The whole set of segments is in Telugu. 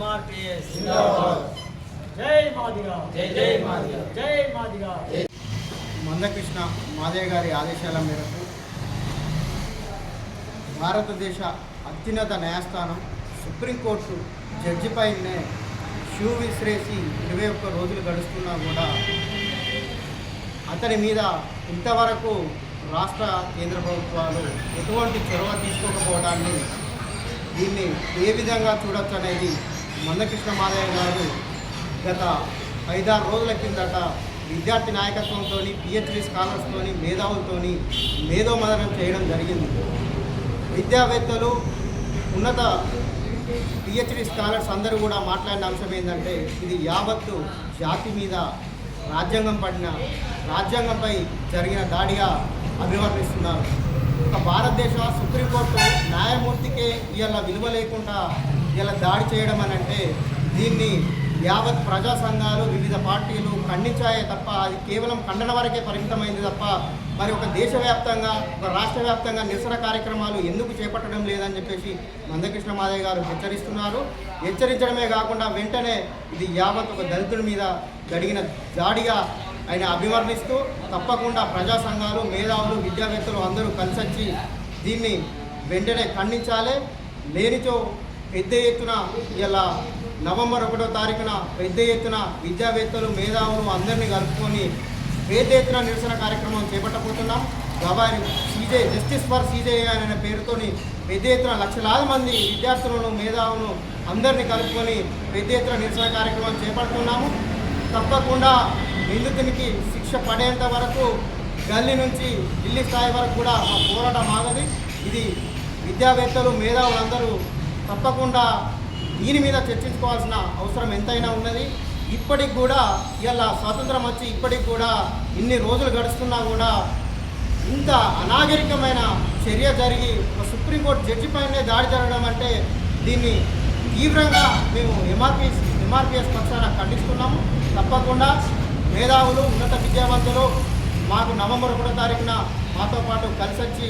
ఎంఆర్పిఎస్ జై మాదిగా జై జై మాదిగా జై మాదిగా మందకృష్ణ మాదయ్య గారి ఆదేశాల మేరకు భారతదేశ అత్యున్నత న్యాయస్థానం సుప్రీంకోర్టు జడ్జిపైనే షూ విసిరేసి ఇరవై ఒక్క రోజులు గడుస్తున్నా కూడా అతని మీద ఇంతవరకు రాష్ట్ర కేంద్ర ప్రభుత్వాలు ఎటువంటి చొరవ తీసుకోకపోవడాన్ని దీన్ని ఏ విధంగా చూడొచ్చు అనేది మందకృష్ణ మాదయ్య గారు గత ఐదారు రోజుల కిందట విద్యార్థి నాయకత్వంతో పిహెచ్డి స్కాలర్స్తో మేధావులతో మేధోమదనం చేయడం జరిగింది. విద్యావేత్తలు ఉన్నత పిహెచ్డి స్కాలర్స్ అందరూ కూడా మాట్లాడిన అంశం ఏంటంటే ఇది యావత్తు జాతి మీద రాజ్యాంగం పడిన రాజ్యాంగంపై జరిగిన దాడిగా అభివర్ణిస్తున్నారు. ఒక భారతదేశ సుప్రీంకోర్టు న్యాయమూర్తికే ఇవాళ విలువ లేకుండా ఇలా దాడి చేయడం అని అంటే దీన్ని యావత్ ప్రజా సంఘాలు వివిధ పార్టీలు ఖండించాయే తప్ప అది కేవలం ఖండన వరకే పరిమితమైంది తప్ప మరి ఒక దేశవ్యాప్తంగా ఒక రాష్ట్ర వ్యాప్తంగా నిరసన కార్యక్రమాలు ఎందుకు చేపట్టడం లేదని చెప్పేసి మందకృష్ణ మాదయ్య గారు హెచ్చరిస్తున్నారు. హెచ్చరించడమే కాకుండా వెంటనే ఇది యావత్ ఒక దళితుడి మీద జరిగిన దాడిగా ఆయన అభివర్ణిస్తూ తప్పకుండా ప్రజా సంఘాలు మేధావులు విద్యావేత్తలు అందరూ కలిసొచ్చి దీన్ని వెంటనే ఖండించాలి. లేనిచో పెద్ద ఎత్తున ఇలా నవంబర్ ఒకటో తారీఖున పెద్ద ఎత్తున విద్యావేత్తలు మేధావులు అందరినీ కలుపుకొని పెద్ద ఎత్తున నిరసన కార్యక్రమం చేపట్టబోతున్నాం. గవారి సీజే జస్టిస్ ఫర్ సీజే అనే పేరుతోని పెద్ద ఎత్తున లక్షలాది మంది విద్యార్థులను మేధావులను అందరినీ కలుపుకొని పెద్ద ఎత్తున నిరసన కార్యక్రమం చేపడుతున్నాము. తప్పకుండా నిందితునికి శిక్ష పడేంత వరకు గల్లీ నుంచి ఢిల్లీ స్థాయి వరకు కూడా మా పోరాటం ఆగది. ఇది విద్యావేత్తలు మేధావులందరూ తప్పకుండా దీని మీద చర్చించుకోవాల్సిన అవసరం ఎంతైనా ఉన్నది. ఇప్పటికి కూడా ఇలా స్వాతంత్రం వచ్చి ఇప్పటికి కూడా ఇన్ని రోజులు గడుస్తున్నా కూడా ఇంత అనాగరికమైన చర్య జరిగి ఒక సుప్రీంకోర్టు జడ్జి పైనే దాడి జరగడం అంటే దీన్ని తీవ్రంగా మేము ఎంఆర్పిఎస్ ఎంఆర్పిఎస్ పక్షాన ఖండిస్తున్నాము. తప్పకుండా మేధావులు ఉన్నత విద్యావంతులు మాకు నవంబర్ ఒకటో తారీఖున మాతో పాటు కలిసి వచ్చి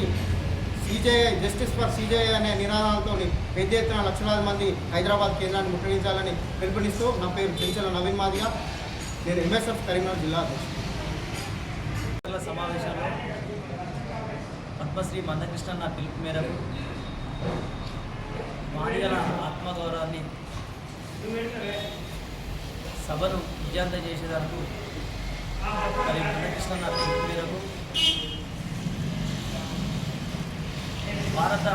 సీజేఐ జస్టిస్ ఫర్ సీజేఐ అనే నినాదాలతో పెద్ద ఎత్తున లక్షలాది మంది హైదరాబాద్ కేంద్రాన్ని ముట్టడించాలని పిలుపునిస్తూ నా పేరు చెంచల నవీన్ మాదిగా. నేను ఎంఎస్ఎఫ్ కరీంనగర్ జిల్లా అధ్యక్షుడు. సమావేశంలో పద్మశ్రీ మందకృష్ణ నా పిలుపు మేరకు మాదిగల ఆత్మగౌరవాన్ని సభను విజయంతం చేసేందుకు మరి మందకృష్ణ నా పిలుపు మేరకు భారత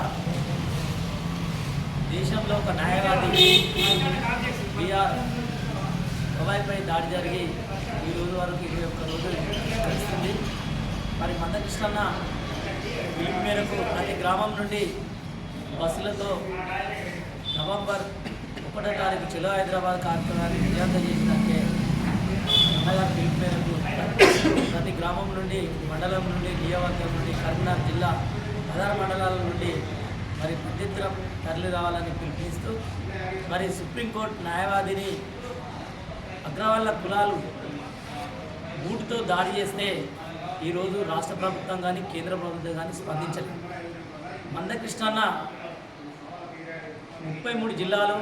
దేశంలో ఒక న్యాయవాది బీఆర్ గవాయిపై దాడి జరిగి ఈ రోజు వరకు ఇరవై ఒక్క రోజులు గడుస్తుంది మరి మందకృష్ణన్న పిలుపు మేరకు ప్రతి గ్రామం నుండి బస్సులతో నవంబర్ ఒకటో తారీఖు చెలో హైదరాబాద్ కార్యక్రమాన్ని విజయంతం చేసినట్టే అన్నగారి పిలుపు మేరకు ప్రతి గ్రామం నుండి మండలం నుండి నియోజకవర్గం నుండి కరీంనగర్ ప్రధాన మండలాల నుండి మరి పెద్ద తరలి రావాలని పిలుపునిస్తూ మరి సుప్రీంకోర్టు న్యాయవాదిని అగ్రవాళ్ళ కులాలు బూటుతో దాడి చేస్తే ఈరోజు రాష్ట్ర ప్రభుత్వం కానీ కేంద్ర ప్రభుత్వం కానీ స్పందించలేదు మందకృష్ణన్న ముప్పై మూడు జిల్లాలు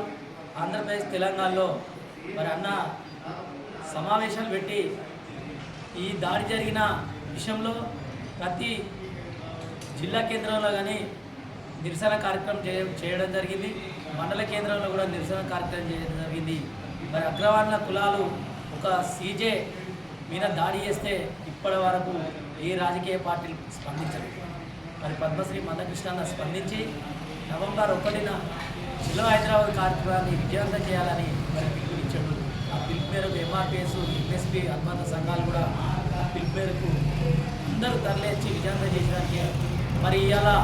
ఆంధ్రప్రదేశ్ తెలంగాణలో మరి అన్న సమావేశాలు పెట్టి ఈ దాడి జరిగిన విషయంలో ప్రతి జిల్లా కేంద్రంలో కానీ నిరసన కార్యక్రమం చేయ చేయడం జరిగింది. మండల కేంద్రంలో కూడా నిరసన కార్యక్రమం చేయడం జరిగింది. మరి అగ్రవర్ణ కులాలు ఒక సీజే మీద దాడి చేస్తే ఇప్పటి వరకు ఏ రాజకీయ పార్టీలు స్పందించలేదు. మరి పద్మశ్రీ మందకృష్ణ స్పందించి నవంబర్ ఒకటిన జిల్లా హైదరాబాద్ కార్యక్రమాన్ని విజయవంతం చేయాలని మరి పిలుపునిచ్చాడు. ఆ పిలుపు మేరకు ఎంఆర్పిఎస్ ఎంఎస్పి అనుబంధ సంఘాలు కూడా ఆ పిలుపు మేరకు అందరూ తరలించి విజయవంతం చేయడానికి మరి ఇలా